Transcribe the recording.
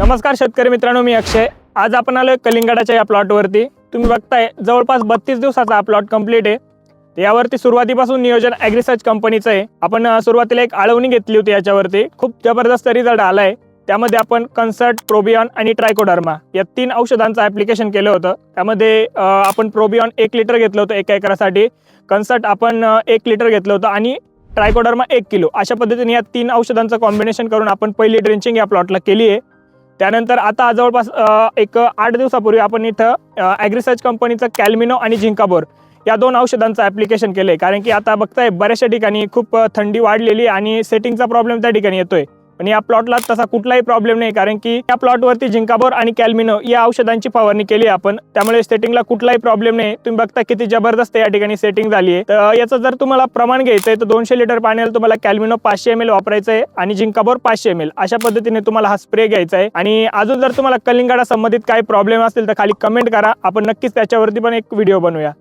नमस्कार शेतकरी मित्रांनो मी अक्षय. आज आपण आलोय कलिंगडाच्या या प्लॉटवरती तुम्ही बघताय जवळपास बत्तीस दिवसाचा हा प्लॉट कंप्लीट आहे. यावरती सुरुवातीपासून नियोजन ॲग्रिसर्च कंपनीचं आहे. आपण सुरुवातीला एक आळवणी घेतली होती याच्यावरती. खूप जबरदस्त रिझल्ट आला आहे त्यामध्ये आपण कन्सर्ट प्रोबियॉन आणि ट्रायकोडर्मा या तीन औषधांचं ॲप्लिकेशन केलं होतं. त्यामध्ये आपण प्रोबियॉन एक लिटर घेतलं होतं एका एकरासाठी. कन्सर्ट आपण एक लिटर घेतलं होतं आणि ट्रायकोडर्मा एक किलो. अशा पद्धतीने या तीन औषधांचं कॉम्बिनेशन करून आपण पहिली ड्रिंचिंग या प्लॉटला केली आहे. त्यानंतर आता जवळपास एक आठ दिवसापूर्वी आपण इथं ॲग्रिसर्च कंपनीचं कॅल्मिनो आणि झिंकाबोर या दोन औषधांचं ॲप्लिकेशन केलं आहे कारण की आता बघताय बऱ्याचशा ठिकाणी खूप थंडी वाढलेली आणि सेटिंगचा प्रॉब्लेम त्या ठिकाणी येतोय. पण या प्लॉटला तसा कुठलाही प्रॉब्लेम नाही कारण की या प्लॉटवरती झिंकाबोर आणि कॅल्मिनो या औषधांची फवारणी केली आपण. त्यामुळे सेटिंगला कुठलाही प्रॉब्लेम नाही. तुम्ही बघता किती जबरदस्त या ठिकाणी सेटिंग झाली आहे. तर याचं जर तुम्हाला प्रमाण घ्यायचं आहे तर दोनशे लिटर पाण्याला तुम्हाला कॅल्मिनो पाचशे एम एल वापरायचं आहे आणि झिंकाबोर पाचशे एम एल अशा पद्धतीने तुम्हाला हा स्प्रे घ्यायचा आहे आणि अजून जर तुम्हाला कलिंगडा संबंधित काही प्रॉब्लेम असतील तर खाली कमेंट करा. आपण नक्कीच त्याच्यावरती पण एक व्हिडिओ बनवूया.